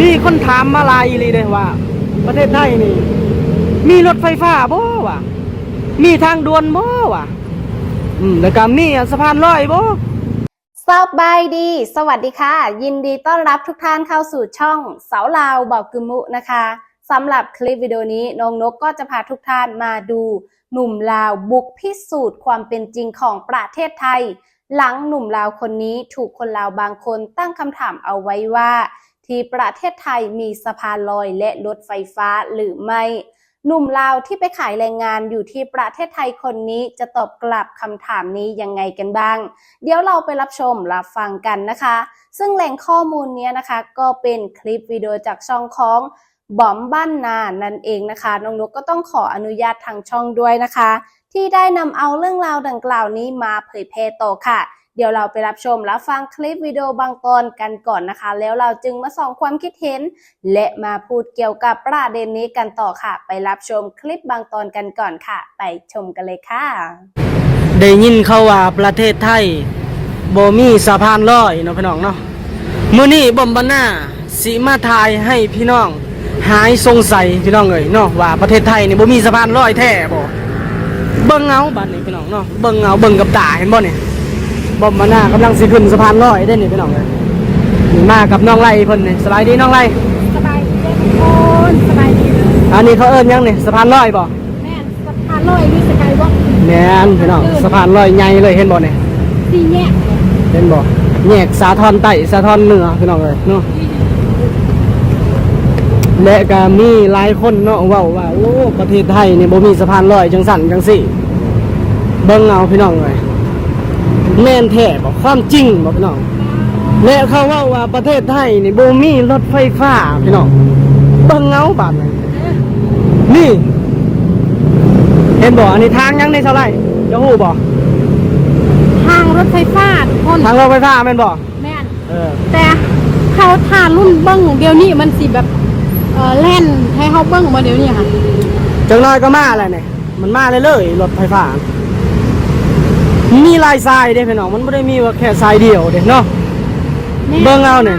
มีคนถามมาลายอีหลีเลยว่า ประเทศไทยนี่ มีรถไฟฟ้าบ่วะมีทางด่วนบ่วะอืมแล้วก็มีสะพานลอยบ่สบายดี สวัสดีค่ะ ยินดีต้อนรับทุกท่านเข้าสู่ช่องเสาลาวบอกกึมุนะคะสำหรับคลิปวิดีโอนี้น้องนกก็จะพาทุกท่านมาดูหนุ่มลาวบุกพิสูจน์ความเป็นจริงของประเทศไทย หลังหนุ่มลาวคนนี้ถูกคนลาวบางคนตั้งคำถามเอาไว้ว่า ที่ประเทศไทยมีสะพานลอยและรถไฟฟ้าหรือไม่ หนุ่มลาวที่ไปขายแรงงานอยู่ที่ประเทศไทยคนนี้จะตอบกลับคำถามนี้ยังไงกันบ้าง เดี๋ยวเราไปรับชมรับฟังกันนะคะ ซึ่งแหล่งข้อมูลนี้นะคะ ก็เป็นคลิปวิดีโอจากช่องของบอมบ้านนานั่นเองนะคะ น้องนุกก็ต้องขออนุญาตทางช่องด้วยนะคะ ที่ได้นำเอาเรื่องราวดังกล่าวนี้มาเผยแพร่ต่อค่ะ เดี๋ยวเราไปรับชมรับฟังคลิปวิดีโอบางตอนกันก่อนนะคะ แล้วเราจึงมาส่องความคิดเห็น และมาพูดเกี่ยวกับประเด็นนี้กันต่อค่ะ ไปรับชมคลิปบางตอนกันก่อนค่ะ ไปชมกันเลยค่ะ ได้ยินเขาว่าประเทศไทยบ่มีสะพานลอยเนาะพี่น้องเนาะมื้อนี้บอมบาน่าสิมาทายให้พี่น้องหายสงสัยพี่น้องเอ้ยเนาะว่าประเทศไทยนี่บ่มีสะพานลอยแท้บ่เบิ่งเอาบัดนี้พี่น้องเนาะเบิ่งเอาเบิ่งกับตาเห็นบ่เนี่ย บอมบาน่ากำลังสิขึ้นสะพานลอยได้นี่พี่น้องเอ้ยนี่มากับน้องไล่เพิ่นนี่สบายดีน้องไล่สบายดีทุกคนสบายดีเลยอันนี้เขาเอิ้นหยังนี่สะพานลอยบ่แม่สะพานลอยมีสกายวอล์กแม่นพี่น้องสะพานลอยใหญ่เลยเห็นบ่เนี่ยสี่แยกเห็นบ่แยกสาทรใต้สาทรเหนือพี่น้องเอ้ยเนาะและก็มีหลายคนเนาะเว้าว่าโอ้ประเทศไทยนี่บ่มีสะพานลอยจังสั่นจังสี่ เบิ่งเอาพี่น้องเอ้ย แม่นแท้บ่ความจริงบ่พี่น้องและเขาเว้าว่าประเทศไทยนี่บ่มีรถไฟฟ้าพี่น้องเบิ่งเอาบาดนี้นี่ เห็นบ่อันนี้ทางยังในเท่าไหร่จะฮู้บ่ทางรถไฟฟ้าทุกคนทางรถไฟฟ้าแม่นบ่แม่นเออแต่เขาทานรุ่นเบิ้งเดี๋ยวนี้มันสิแบบเออแล่นให้เขาเบิ้งมาเดี๋ยวนี้ค่ะจังน้อยก็มาอะไรเนี่ยมันมาเลยเลยรถไฟฟ้า มีลายทรายเด้พี่น้องมันไม่ได้มีว่าแค่ทรายเดียวเด้เนาะแม่เบิ่งเอาเนี่ย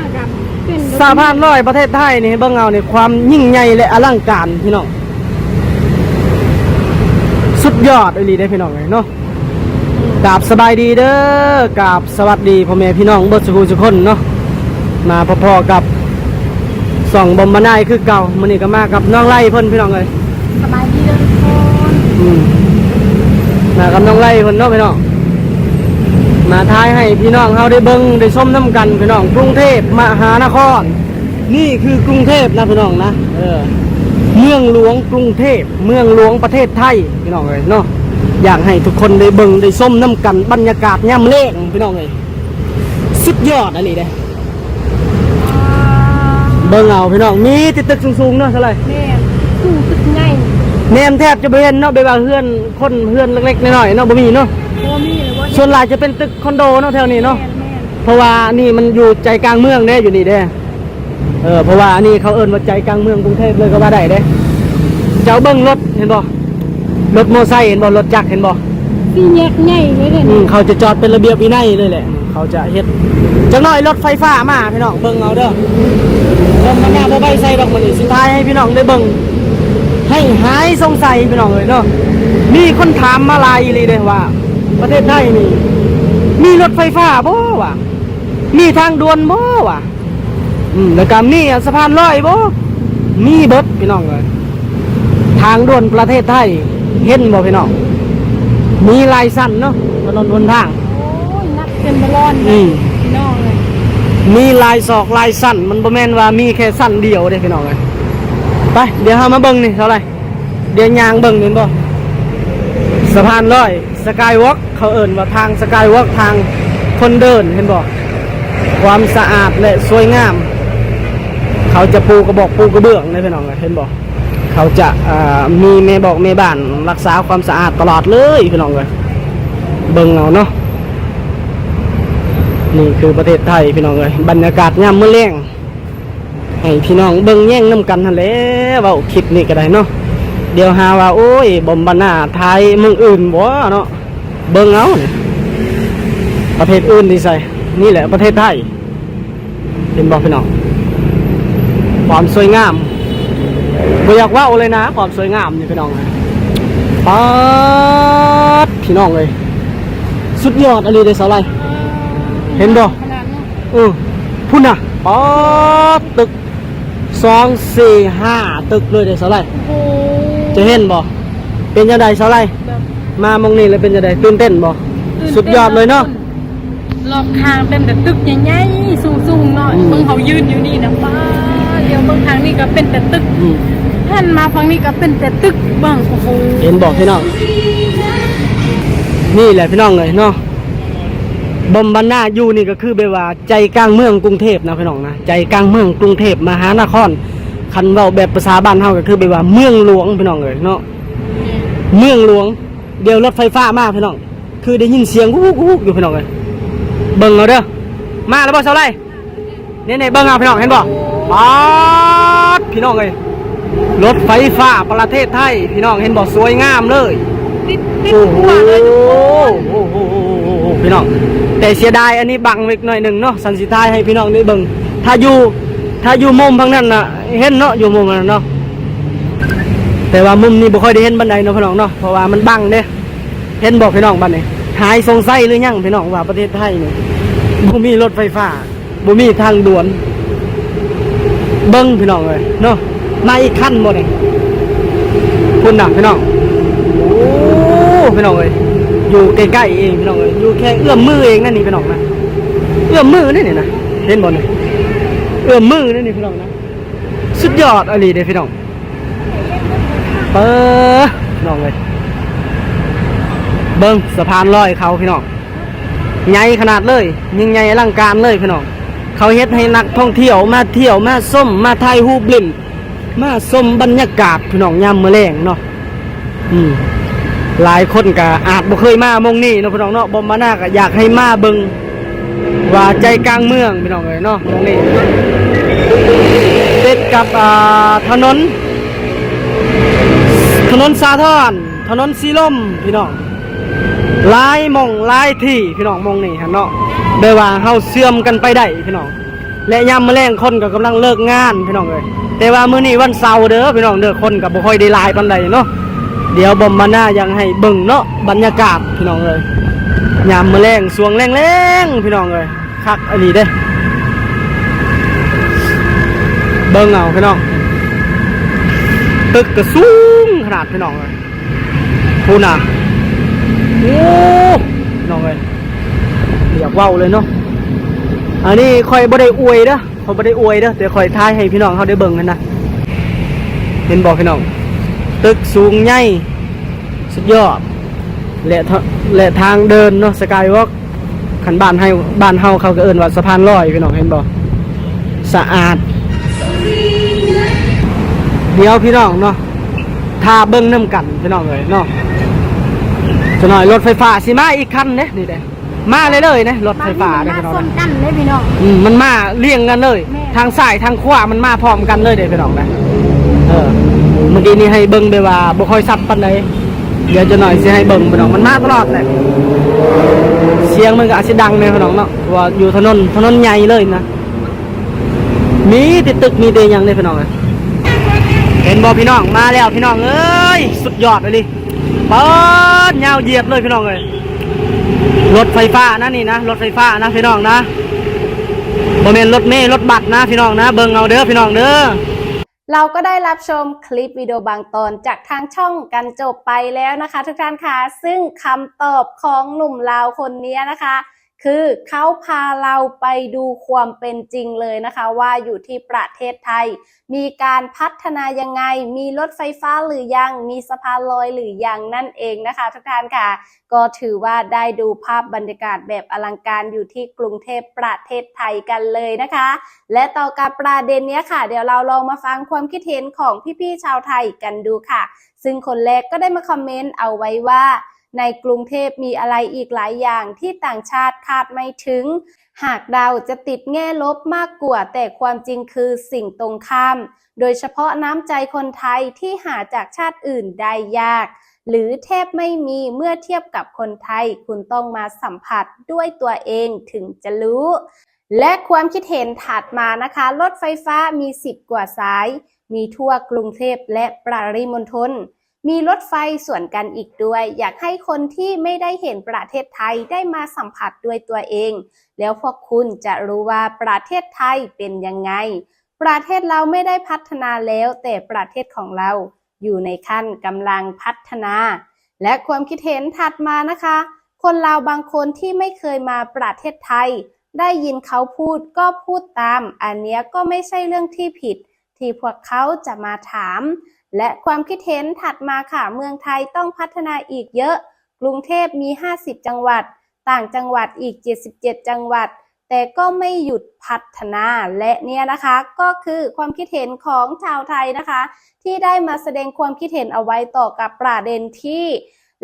เป็นสาพานร้อยประเทศไทยนี่เบิ่งเอาเนี่ยความยิ่งใหญ่และอลังการพี่น้อง สุดยอดเลยเด้พี่น้องเลยเนาะกราบสบายดีเด้อกราบสวัสดีพ่อแม่พี่น้องเบิดสุขุสุกคนเนาะมาพอๆกับสองบอมบานายคือเก่ามันนี่ก็มากับน้องไล่เพิ่นพี่น้องเลยสบายดีเลยทุกคนอืมมากับน้องไล่คนเนาะพี่น้อง มาท้ายให้พี่น้องเขาได้เบิ้งได้ชมน้ำกันพี่น้องกรุงเทพมหานคร นี่คือกรุงเทพนะพี่น้องนะเออเมืองหลวงกรุงเทพเมืองหลวงประเทศไทยพี่น้องเลยเนาะอยากให้ทุกคนได้เบิ้งได้ชมน้ำกันบรรยากาศย่ำเล่งพี่น้องเลยสุดยอดอะไรเด้เบิ้งเอาพี่น้องมีติดตึกสูงๆเนาะเท่าไหร่แม่สู้ตึกง่ายแนมแทบจะบ่เห็นเนาะไปว่าเพื่อนคนเพื่อนเล็กๆน้อยๆเนาะบ่มีเนาะโอ้มีเลยว่า ส่วนหลายจะเป็นตึกคอนโดเนาะแถวนี้เนาะแม่แม่เพราะว่านี่มันอยู่ใจกลางเมืองเด้อยู่นี่เด้เออเพราะว่านี่เขาเอิ้นว่าใจกลางเมืองกรุงเทพเลยก็ว่าได้เด้เจ้าเบิ่งรถเห็นบ่รถมอไซค์เห็นบ่รถจักรเห็นบ่สี่แยกใหญ่เลยเนี่ยอืมเขาจะจอดเป็นระเบียบวินัยเลยแหละ เขาจะเฮ็ดจักหน่อยรถไฟฟ้ามาพี่น้องเบิ่งเอาเด้อเบิ่งมันหน้าบ่ใบใส่ดอกมันนี่สุดท้ายให้พี่น้องได้เบิ่งให้หายสงสัยพี่น้องเลยเนาะมีคนถามมาหลายอีหลีเด้ว่า ประเทศไทยนี่ มีรถไฟฟ้าบ่วะมีทางด่วนบ่วะอืมแล้วก็มีสะพานลอยบ่มีเบิดพี่น้องเลยทางด่วนประเทศไทย เห็นบ่พี่น้อง มีลายสั้นเนาะถนนบนทาง โอ้ยนักเป็นบอลลอนเลอืยม พี่น้องเลยมีลายศอกลายสั้นมันบ่แม่นว่ามีแค่สั้นเดียวเด้พี่น้องเลยไปเดี๋ยวเฮามาเบิ่งนี่เท่าไหร่เดี๋ยวยางเบิ่งนี่บ่ สะพานลอยสกายวอล์กเขาเอิ่นว่าทางสกายวอล์กทางคนเดินเห็นบ่ความสะอาดและสวยงาม เขาจะปูกระบอกปูกระเบื้องนพี่น้องเห็นบ่เขาจะามีแม่บอกแม่บ้านรักษาความสะอาดตลอดเลยพี่น้องเลยเบิ่งเอาเนาะนี่คือประเทศไทยพี่น้องเอ้ยบรรยากาศยามมื้อแลงให้พี่น้องเบิ่งแย่งน้ำกันนั่นแหละเว้าคลิปนี้ก็ได้เนาะ เดี๋ยวหาว่า โอ้ยบอมบานาไทยเมืองอื่นบ่เนาะเบิ่งเอาเนี่ยประเทศอื่นดีใส่นี่แหละประเทศไทยเห็นบ่พี่น้องความสวยงามบ่อยากว่าเลยนะความสวยงามนี่พี่น้องนะป๊าดพี่น้องเลย สุดยอดอะไรเด้สาวไรเห็นบ่ขนาดเออพุ่นน่ะป๊าดตึกสองสี่ห้าตึกเลยเด้อสาวไรโอ้ จะเห็นบ่เป็นยังไงสาวไรแบบมามองนี่แล้วเป็นยังไงตื่นเต้นบ่ตื่นสุดยอดเลยเนาะ รอบข้างเป็นแต่ตึกใหญ่ๆสูงๆเนาะอืมเบิ่งเขายืนอยู่นี่นะป้าเดี๋ยวเบิ่งทางนี้ก็เป็นแต่ตึกอืมหันมาฝั่งนี้ก็เป็นแต่ตึกเบิ่งโอ้โหเห็นบอกพี่น้อง นี่แหละพี่น้องเลยเนาะบอมบันนาอยู่นี่ก็คือแบบว่าใจกลางเมืองกรุงเทพนะพี่น้องนะใจกลางเมืองกรุงเทพมหานคร คันเว้าแบบภาษาบ้านเฮาก็คือแบบว่าเมืองหลวงพี่น้องเลยเนาะเมืองหลวง เดี๋ยวรถไฟฟ้ามาพี่น้อง คือได้ยินเสียงกุ๊กกุ๊กอยู่พี่น้องเลยเบิ่งเอาเด้อมาแล้วบ่เท่าไรเนี่ยๆเบิ่งเอาพี่น้องเห็นบ่ป๊าดพี่น้องเลยรถไฟฟ้าประเทศไทย พี่น้องเห็นบ่สวยงามเลยโอ้โหหัวเลยทุกคนโอ้โหพี่น้อง แต่เสียดายอันนี้บังไว้หน่อยหนึ่งเนาะสันสิทายให้พี่น้องได้เบิ่งถ้าอยู่ ถ้าอยู่มุมทางนั้นน่ะเห็นเนาะอยู่มุมนั้นเนาะแต่ว่ามุมนี้บ่ค่อยได้เห็นบันไดเนาะพี่น้องเนาะเพราะว่ามันบังเด้เห็นบอกพี่น้องบัดนี้หายสงสัยหรือยังพี่น้องว่าประเทศไทยนี่บ่มีรถไฟฟ้าบ่มีทางด่วน เบิ่งพี่น้องเลยเนาะมาอีกขั้นบ่นี่คุณน่ะพี่น้องโอ้พี่น้องเอ้ยอยู่ใกล้ๆเองพี่น้องเอ้ยอยู่แค่เอื้อมมือเองนั่นนี่พี่น้องนะเอื้อมมือนี่นี่นะเห็นบ่เนี่ย เอื้อมมือนี่นี่พี่น้องนะ สุดยอดอะไรเด้พี่น้องเปิดน้องเลย เบิ้งสะพานลอยเขาพี่น้องใหญ่ขนาดเลย ยิ่งใหญ่อลังการเลยพี่น้อง เขาเฮ็ดให้นักท่องเที่ยวมาเที่ยวมาส้มมาถ่ายรูปเล่นมาส้มบรรยากาศพี่น้องยามมื้อแลงเนาะอืมหลายคนก็อาจบ่เคยมามองนี่เนาะพี่น้องเนาะบ่มาหน้าก็อยากให้มาเบิ่ง ว่าใจกลางเมืองพี่น้องเอ้ยเนาะมองนี่ติดกับอ่าถนน ถนนสาทรถนนสีลมพี่น้องลายมองลายที่พี่น้องมองนี่ฮะเนาะได้ว่าเฮาเสื่อมกันไปได้พี่น้องและยามมื้อแลงคนก็กำลังเลิกงานพี่น้องเอ้ยแต่ว่ามื้อนี้วันเสาร์เด้อพี่น้องเด้อคนก็บ่ค่อยได้ลายปานใดเนาะเดี๋ยวบอมมาหน้ายังให้เบิ่งเนาะบรรยากาศพี่น้องเลย ยามมื้อแรงสวงแรงๆพี่น้องเลยคักอันนี้เด้เบิ่งเอาพี่น้อง ตึกก็สูงขนาดพี่น้องเลยพูน่ะโอ้พี่น้องเลยอยากว้าเลยเนาะอันนี้คอยบ่ได้อวยเด้อคอยบ่ได้อวยเด้อแต่คอยทายให้พี่น้องเขาได้เบิ่งกันนะเห็นบอกพี่น้อง ตึกสูงใหญ่สุดยอด และทและทางเดินเนาะสกายวอล์กขันบ้านให้บ้านเฮาเขาก็เอิ้นว่าสะพานลอยพี่น้องเห็นบ่สะอาด เดี๋ยวพี่น้องเนาะถ้าเบิ่งน้ำกันพี่น้องเลยเนาะจะหน่อยรถไฟฟ้าสิมาอีกคันเด้นี่เด้มาเลยเลยๆนะรถไฟฟ้าบางเด้ทีพี่น้องมันมาส้นนะกันเลยพี่น้องอืมมันมาเรียงกันเลยแม่ทางซ้ายทางขวามันมาพร้อมกันเลยเด้พี่น้องนะเออเมื่อกี้นี้ให้เบิ่งไปว่าบ่ค่อยซับปานใด เดี๋ยวจะหน่อยสิให้เบิ่งพี่น้องมันมาตลอดแหละเสียงมันก็อาจสิดังในพี่น้องเนาะว่าอยู่ถนนถนนใหญ่เลยนะมีติดตึกมีเตียงเลยพี่น้องเลยเห็นบ่พี่น้องมาแล้วพี่น้องเอ้ยสุดยอดเลยดิเปิดยาวเหยียดเลยพี่น้องเลยรถไฟฟ้านะนี่นะรถไฟฟ้านะพี่น้องนะบ่แม่นรถเมล์รถบัสนะพี่น้องนะเบิ่งเอาเด้อพี่น้องเด้อ เราก็ได้รับชมคลิปวิดีโอบางตอนจากทางช่องกันจบไปแล้วนะคะ ทุกท่านคะซึ่งคำตอบของหนุ่มลาวคนนี้นะคะ คือเขาพาเราไปดูความเป็นจริงเลยนะคะ ว่าอยู่ที่ประเทศไทย มีการพัฒนายังไง มีรถไฟฟ้าหรือยัง มีสะพานลอยหรือยังนั่นเองนะคะ ทุกท่านค่ะ ก็ถือว่าได้ดูภาพบรรยากาศแบบอลังการอยู่ที่กรุงเทพประเทศไทยกันเลยนะคะ และต่อกับประเด็นนี้ค่ะ เดี๋ยวเราลองมาฟังความคิดเห็นของพี่ๆชาวไทยกันดูค่ะ ซึ่งคนแรกก็ได้มาคอมเมนต์เอาไว้ว่า ในกรุงเทพมีอะไรอีกหลายอย่างที่ต่างชาติคาดไม่ถึง หากเราจะติดแง่ลบมากกว่า แต่ความจริงคือสิ่งตรงข้าม โดยเฉพาะน้ำใจคนไทยที่หาจากชาติอื่นได้ยาก หรือแทบไม่มีเมื่อเทียบกับคนไทย คุณต้องมาสัมผัสด้วยตัวเองถึงจะรู้ และความคิดเห็นถัดมานะคะ รถไฟฟ้ามี 10 กว่าสาย มีทั่วกรุงเทพและปริมณฑล มีรถไฟส่วนกันอีกด้วย อยากให้คนที่ไม่ได้เห็นประเทศไทยได้มาสัมผัสด้วยตัวเอง แล้วพวกคุณจะรู้ว่าประเทศไทยเป็นยังไง ประเทศเราไม่ได้พัฒนาแล้ว แต่ประเทศของเราอยู่ในขั้นกำลังพัฒนา และความคิดเห็นถัดมานะคะ คนลาบางคนที่ไม่เคยมาประเทศไทย ได้ยินเขาพูดก็พูดตาม อันเนี้ยก็ไม่ใช่เรื่องที่ผิด ที่พวกเขาจะมาถาม และความคิดเห็นถัดมาค่ะ เมืองไทยต้องพัฒนาอีกเยอะ กรุงเทพมี 50 จังหวัด ต่างจังหวัดอีก 77 จังหวัด แต่ก็ไม่หยุดพัฒนา และเนี่ยนะคะก็คือความคิดเห็นของชาวไทยนะคะ ที่ได้มาแสดงความคิดเห็นเอาไว้ต่อกับประเด็นที่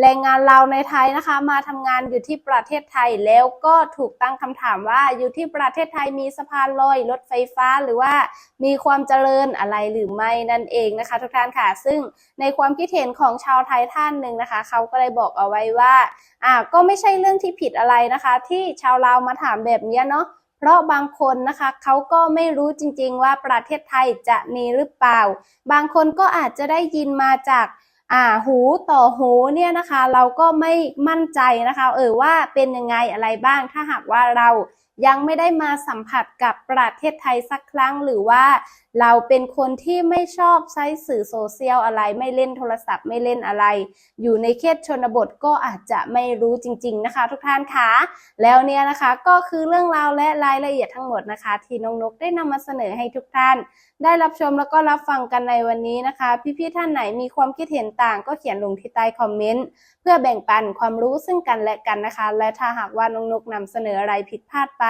แรงงานเราวในไทยนะคะ มาทำงานอยู่ที่ประเทศไทยแล้วก็ถูกตั้งคำถามว่าอยู่ที่ประเทศไทยมีสะพานลอยรถไฟฟ้าหรือว่ามีความเจริญอะไรหรือไม่นั่นเองนะคะ ทุกท่านค่ะ ซึ่งในความคิดเห็นของชาวไทยท่านหนึ่งนะคะ เขาก็ได้บอกเอาไว้ว่าอ่าก็ไม่ใช่เรื่องที่ผิดอะไรนะคะ ที่ชาวลาวมาถามแบบนี้เนาะเพราะบางคนนะคะเขาก็ไม่รู้จริง ๆ ว่าประเทศไทยจะมีหรือเปล่า บางคนก็อาจจะได้ยินมาจาก อ่าหูต่อหูเนี่ยนะคะ เราก็ไม่มั่นใจนะคะ เออว่าเป็นยังไงอะไรบ้างถ้าหากว่าเรา ยังไม่ได้มาสัมผัสกับประเทศไทยสักครั้ง หรือว่าเราเป็นคนที่ไม่ชอบใช้สื่อโซเชียลอะไร ไม่เล่นโทรศัพท์ไม่เล่นอะไร อยู่ในเขตชนบทก็อาจจะไม่รู้จริง ๆนะคะ ทุกท่านคะแล้วเนี่ยนะคะก็คือเรื่องราวและรายละเอียดทั้งหมดนะคะ ที่น้องนกได้นำมาเสนอให้ทุกท่าน ได้รับชมแล้วก็รับฟังกันในวันนี้นะคะ พี่ๆท่านไหนมีความคิดเห็นต่างก็เขียนลงที่ใต้คอมเมนต์เพื่อแบ่งปันความรู้ซึ่งกันและกันนะคะ และถ้าหากว่าน้องนกนำเสนออะไรผิดพลาดไป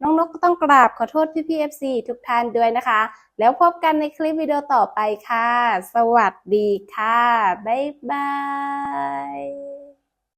น้องนกก็ต้องกราบขอโทษพี่ๆ FC ทุกท่านด้วยนะคะ แล้วพบกันในคลิปวิดีโอต่อไปค่ะ สวัสดีค่ะ บ๊ายบาย